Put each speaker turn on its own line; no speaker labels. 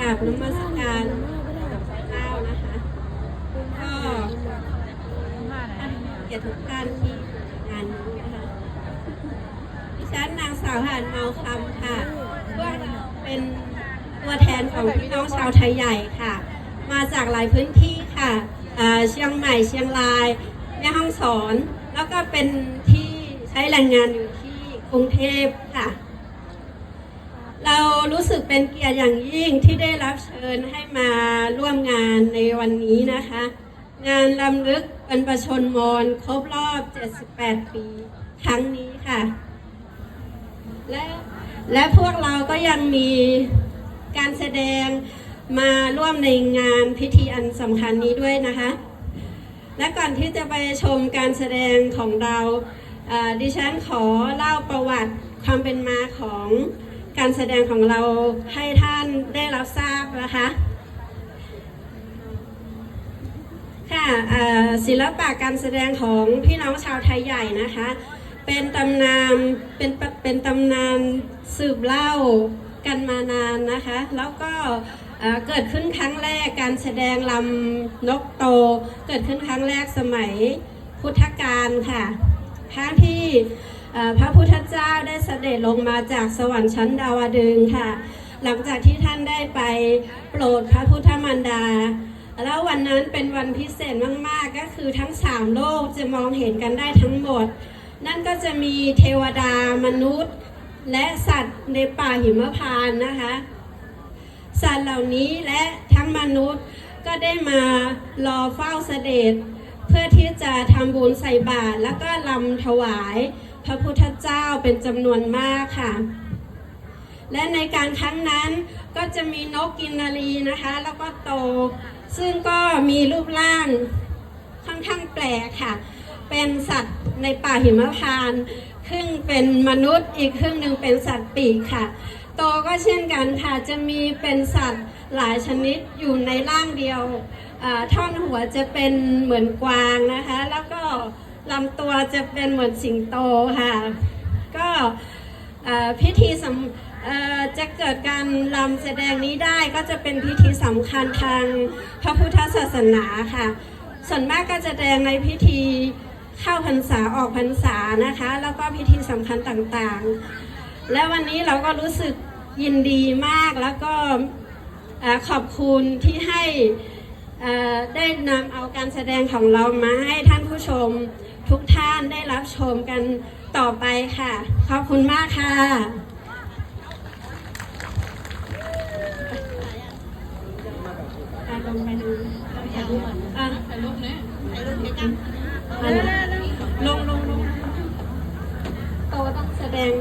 ราบนมัสการเจ้านะคะก็เกียรติทุกท่านที่งานนี้นะคะดิฉันนางสาวหานเมาคำค่ะก็เป็นตัวแทนของพี่น้องชาวไทยใหญ่ค่ะ มาจากหลายพื้นที่ค่ะเชียงใหม่เชียงรายแม่ฮ่องสอน แล้วก็เป็นที่ใช้แรงงานอยู่ที่กรุงเทพค่ะ เรารู้สึกเป็นเกียรติอย่างยิ่งที่ได้รับเชิญให้มาร่วมงานในวันนี้นะคะ งานลำลึกบรรพชนมอญครบรอบ 78 ปีครั้งนี้ค่ะ และและพวกเราก็ยังมีการแสดงมาร่วมในงานพิธีอันสำคัญนี้ด้วยนะคะ และก่อนที่จะไปชมการแสดงของเราดิฉันขอเล่าประวัติความเป็นมาของ การแสดงของเราให้ท่านได้รับทราบนะคะค่ะศิลปะการแสดงของพี่น้องชาวไทยใหญ่นะคะ เป็นตำนานเป็นเป็นตำนานสืบเล่ากันมานานนะคะ แล้วก็เกิดขึ้นครั้งแรกการแสดงลำนกโต เกิดขึ้นครั้งแรกสมัยพุทธกาลค่ะครั้งที่ พระพุทธเจ้าได้เสด็จลงมาจากสวรรค์ชั้นดาวดึงค่ะ หลังจากที่ท่านได้ไปโปรดพระพุทธมารดา แล้ววันนั้นเป็นวันพิเศษมากๆ ก็คือทั้งสามโลกจะมองเห็นกันได้ทั้งหมด นั่นก็จะมีเทวดามนุษย์ และสัตว์ในป่าหิมพานต์นะคะ สัตว์เหล่านี้และทั้งมนุษย์ก็ได้มารอเฝ้าเสด็จ เพื่อที่จะทำบุญใส่บาตรแล้วก็ลำถวาย พระพุทธเจ้าเป็นจำนวนมากค่ะ และในการครั้งนั้นก็จะมีนกกินนารีนะคะ แล้วก็โต ซึ่งก็มีรูปร่างค่อนข้างแปลกค่ะ เป็นสัตว์ในป่าหิมพานต์ครึ่งเป็นมนุษย์อีกครึ่งหนึ่งเป็นสัตว์ปีกค่ะ โตก็เช่นกันค่ะ จะมีเป็นสัตว์หลายชนิดอยู่ในร่างเดียวท่อนหัวจะเป็นเหมือนกวางนะคะ แล้วก็ ลำตัวจะเป็นเหมือนสิงโตค่ะ ก็พิธีสำจะเกิดการรำแสดงนี้ได้ก็จะเป็นพิธีสำคัญทางพระพุทธศาสนาค่ะ ส่วนมากก็จะแสดงในพิธีเข้าพรรษาออกพรรษานะคะ แล้วก็พิธีสำคัญต่างๆ และวันนี้เราก็รู้สึกยินดีมากแล้วก็ขอบคุณที่ให้ ได้นำเอาการแสดงของเรามาให้ท่านผู้ชมทุกท่านได้รับชมกันต่อไปค่ะ ขอบคุณมากค่ะ ลงไปดูล
งลงลงโตต้
องแสดง